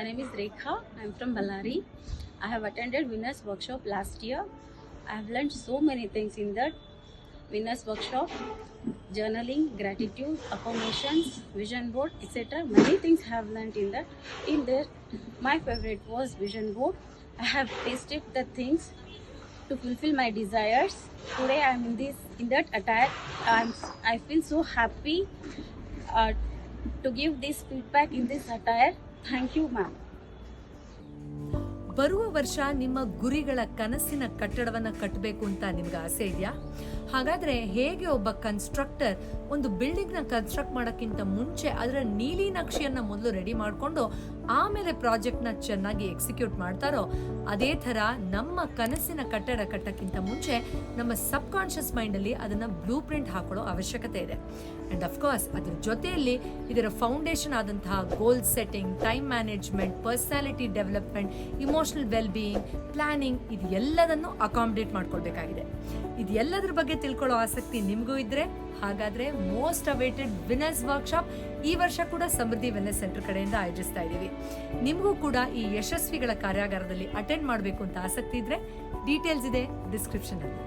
my name is Rekha. I'm from Ballari. I have attended Winners Workshop last year. I have learned so many things in that Winners Workshop journaling, gratitude, affirmations, vision board, etc. Many things I have learned in that. In there, my favorite was vision board. I have tasted the things to fulfill my desires. Today I'm in this in that attire. I'm, I feel so happy uh, to give this feedback in this attire. Thank you, ma'am. ಬರುವ ವರ್ಷ ನಿಮ್ಮ ಗುರಿಗಳ ಕನಸಿನ ಕಟ್ಟಡವನ್ನ ಕಟ್ಟಬೇಕು ಅಂತ ನಿಮ್ಗೆ ಆಸೆ ಇದೆಯಾ? ಹಾಗಾದ್ರೆ ಹೇಗೆ ಒಬ್ಬ ಕನ್ಸ್ಟ್ರಕ್ಟರ್ ಒಂದು ಬಿಲ್ಡಿಂಗ್ನ ಕನ್ಸ್ಟ್ರಕ್ಟ್ ಮಾಡೋಕ್ಕಿಂತ ಮುಂಚೆ ಅದರ ನೀಲಿ ನಕ್ಷೆಯನ್ನ ಮೊದಲು ರೆಡಿ ಮಾಡಿಕೊಂಡು ಆಮೇಲೆ ಪ್ರಾಜೆಕ್ಟ್ನ ಚೆನ್ನಾಗಿ ಎಕ್ಸಿಕ್ಯೂಟ್ ಮಾಡ್ತಾರೋ, ಅದೇ ತರ ನಮ್ಮ ಕನಸಿನ ಕಟ್ಟಡ ಕಟ್ಟಕ್ಕಿಂತ ಮುಂಚೆ ನಮ್ಮ ಸಬ್ ಕಾನ್ಶಿಯಸ್ ಮೈಂಡ್ ಅಲ್ಲಿ ಅದನ್ನ ಬ್ಲೂ ಪ್ರಿಂಟ್ ಹಾಕೊಳ್ಳೋ ಅವಶ್ಯಕತೆ ಇದೆ. ಅಂಡ್ ಅಫ್ಕೋರ್ಸ್ ಅದ್ರ ಜೊತೆಯಲ್ಲಿ ಇದರ ಫೌಂಡೇಶನ್ ಆದಂತಹ goal setting time management personality development emotional well being planning ಇದು ಎಲ್ಲದನ್ನು ಅಕಾಮಿಡೇಟ್ ಮಾಡ್ಕೊಳ್ಬೇಕಾಗಿದೆ. ಇದು ಎಲ್ಲದ್ರ ಬಗ್ಗೆ ತಿಳ್ಕೊಳ್ಳೋ ಆಸಕ್ತಿ ನಿಮಗೂ ಇದ್ರೆ, ಹಾಗಾದ್ರೆ ಮೋಸ್ಟ್ ಅವೇಟೆಡ್ ವಿನರ್ಸ್ ವರ್ಕ್ಶಾಪ್ ಈ ವರ್ಷ ಕೂಡ ಸಮೃದ್ಧಿ ವೆಲ್ನೆಸ್ ಸೆಂಟರ್ ಕಡೆಯಿಂದ ಆಯೋಜಿಸ್ತಾ ಇದ್ದೀವಿ ನಿಮಗೂ ಕೂಡ ಈ ಯಶಸ್ವಿಗಳ ಕಾರ್ಯಾಗಾರದಲ್ಲಿ ಅಟೆಂಡ್ ಮಾಡಬೇಕು ಅಂತ ಆಸಕ್ತಿ ಇದ್ರೆ ಡೀಟೇಲ್ಸ್ ಇದೆ ಡಿಸ್ಕ್ರಿಪ್ಷನ್ ಅಲ್ಲಿ.